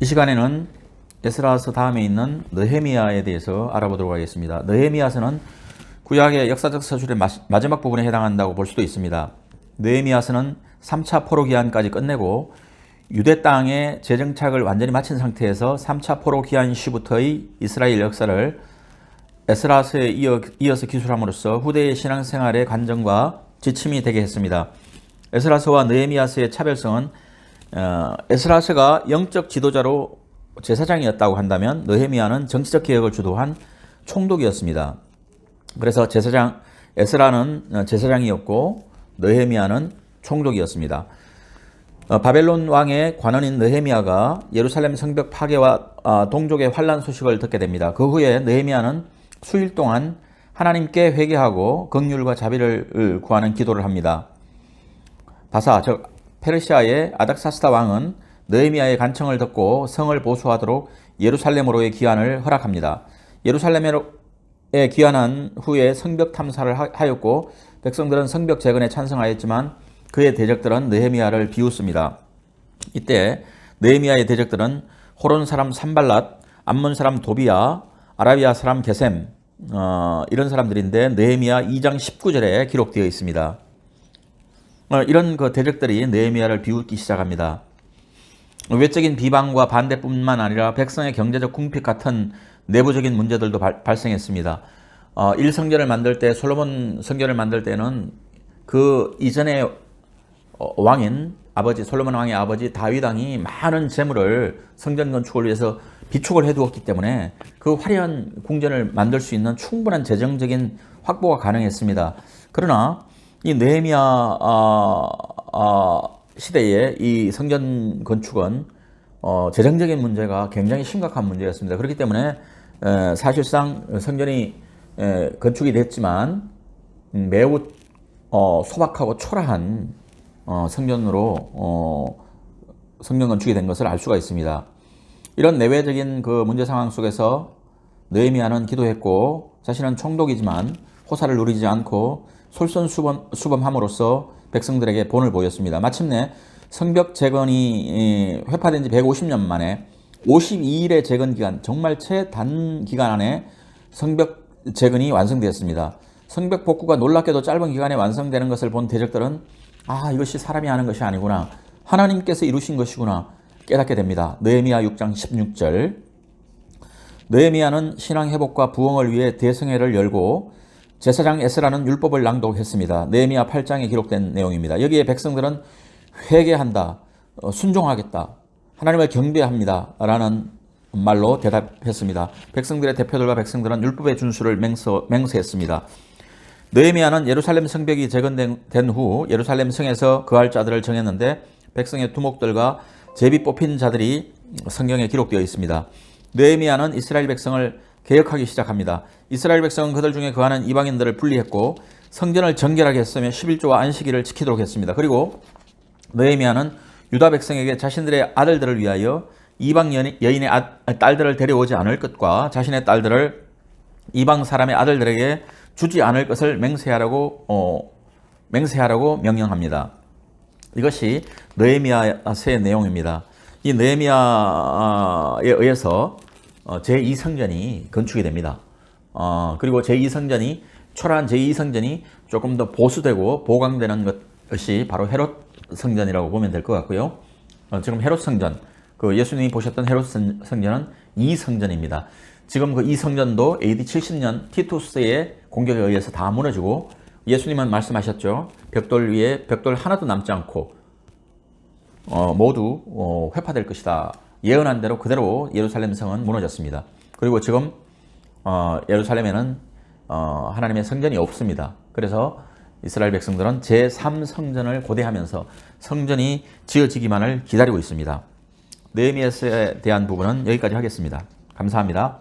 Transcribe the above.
이 시간에는 에스라서 다음에 있는 느헤미야에 대해서 알아보도록 하겠습니다. 느헤미야서는 구약의 역사적 서술의 마- 마지막 부분에 해당한다고 볼 수도 있습니다. 느헤미야서는 3차 포로 기한까지 끝내고 유대 땅의 재정착을 완전히 마친 상태에서 3차 포로 기한 시부터의 이스라엘 역사를 에스라서에 이어, 이어서 기술함으로써 후대의 신앙생활의 관정과 지침이 되게 했습니다. 에스라서와 느헤미야서의 차별성은 어, 에스라서가 영적 지도자로 제사장이었다고 한다면 느헤미야는 정치적 개혁을 주도한 총독이었습니다. 그래서 제사장 에스라는 어, 제사장이었고 느헤미야는 총독이었습니다. 어, 바벨론 왕의 관원인 느헤미야가 예루살렘 성벽 파괴와 아, 동족의 환란 소식을 듣게 됩니다. 그 후에 느헤미야는 수일 동안 하나님께 회개하고 긍휼과 자비를 구하는 기도를 합니다. 바사 즉 페르시아의 아닥사스다 왕은 느헤미야의 간청을 듣고 성을 보수하도록 예루살렘으로의 귀환을 허락합니다. 예루살렘에 귀환한 후에 성벽 탐사를 하- 하였고 백성들은 성벽 재건에 찬성하였지만 그의 대적들은 느헤미야를 비웃습니다. 이때 느헤미야의 대적들은 호론 사람 산발랏, 암몬 사람 도비야, 아라비아 사람 게셈 어, 이런 사람들인데 느헤미야 2장 19절에 기록되어 있습니다. 어, 이런 그 대적들이 느헤미야를 비웃기 시작합니다. 외적인 비방과 반대뿐만 아니라 백성의 경제적 궁핍 같은 내부적인 문제들도 발, 발생했습니다. 어, 1성전을 만들 때 솔로몬 성전을 만들 때는 그 이전에 어, 왕인 아버지 솔로몬 왕의 아버지 다윗 왕이 많은 재물을 성전 건축을 위해서 비축을 해두었기 때문에 그 화려한 궁전을 만들 수 있는 충분한 재정적인 확보가 가능했습니다. 그러나 이 느헤미야 아, 아, 시대에 이 성전 건축은 어, 재정적인 문제가 굉장히 심각한 문제였습니다. 그렇기 때문에 에, 사실상 성전이 에, 건축이 됐지만 음, 매우 어, 소박하고 초라한 어, 성전으로 어, 성전 건축이 된 것을 알 수가 있습니다. 이런 내외적인 그 문제 상황 속에서 느헤미야는 기도했고 자신은 총독이지만 호사를 누리지 않고 솔선수범 수범함으로써 백성들에게 본을 보였습니다. 마침내 성벽 재건이 회파된 지 150년 만에 52일의 재건 기간, 정말 최단 기간 안에 성벽 재건이 완성되었습니다. 성벽 복구가 놀랍게도 짧은 기간에 완성되는 것을 본 대적들은 아 이것이 사람이 하는 것이 아니구나 하나님께서 이루신 것이구나 깨닫게 됩니다. 느헤미야 6장 16절 느헤미야는 신앙 회복과 부흥을 위해 대성회를 열고 제사장 에스라는 율법을 낭독했습니다. 느헤미야 8장에 기록된 내용입니다. 여기에 백성들은 회개한다, 어, 순종하겠다, 하나님을 경배합니다. 라는 말로 대답했습니다. 백성들의 대표들과 백성들은 율법의 준수를 맹세, 맹세했습니다. 느헤미야는 예루살렘 성벽이 재건된 된후 예루살렘 성에서 거할 자들을 정했는데 백성의 두목들과 제비 뽑힌 자들이 성경에 기록되어 있습니다. 느헤미야는 이스라엘 백성을 개혁하기 시작합니다. 이스라엘 백성은 그들 중에 거하는 이방인들을 분리했고 성전을 정결하게 했으며 11조와 안식일을 지키도록 했습니다. 그리고 느헤미야는 유다 백성에게 자신들의 아들들을 위하여 이방 연- 여인의 아- 딸들을 데려오지 않을 것과 자신의 딸들을 이방 사람의 아들들에게 주지 않을 것을 맹세하라고 어, 맹세하라고 명령합니다. 이것이 느헤미야서의 내용입니다. 이 느헤미야에 의해서 어, 제2성전이 건축이 됩니다. 어, 그리고 제2성전이 초라한 제2성전이 조금 더 보수되고 보강되는 것이 바로 헤롯 성전이라고 보면 될 것 같고요. 어, 지금 헤롯 성전, 그 예수님이 보셨던 헤롯 성- 성전은 2성전입니다. 지금 그 2성전도 AD 70년 티투스의 공격에 의해서 다 무너지고 예수님은 말씀하셨죠. 벽돌 위에 벽돌 하나도 남지 않고 어, 모두 어, 회파될 것이다. 예언한 대로 그대로 예루살렘 성은 무너졌습니다. 그리고 지금 어, 예루살렘에는 어, 하나님의 성전이 없습니다. 그래서 이스라엘 백성들은 제3성전을 고대하면서 성전이 지어지기만을 기다리고 있습니다. 느헤미야서에 대한 부분은 여기까지 하겠습니다. 감사합니다.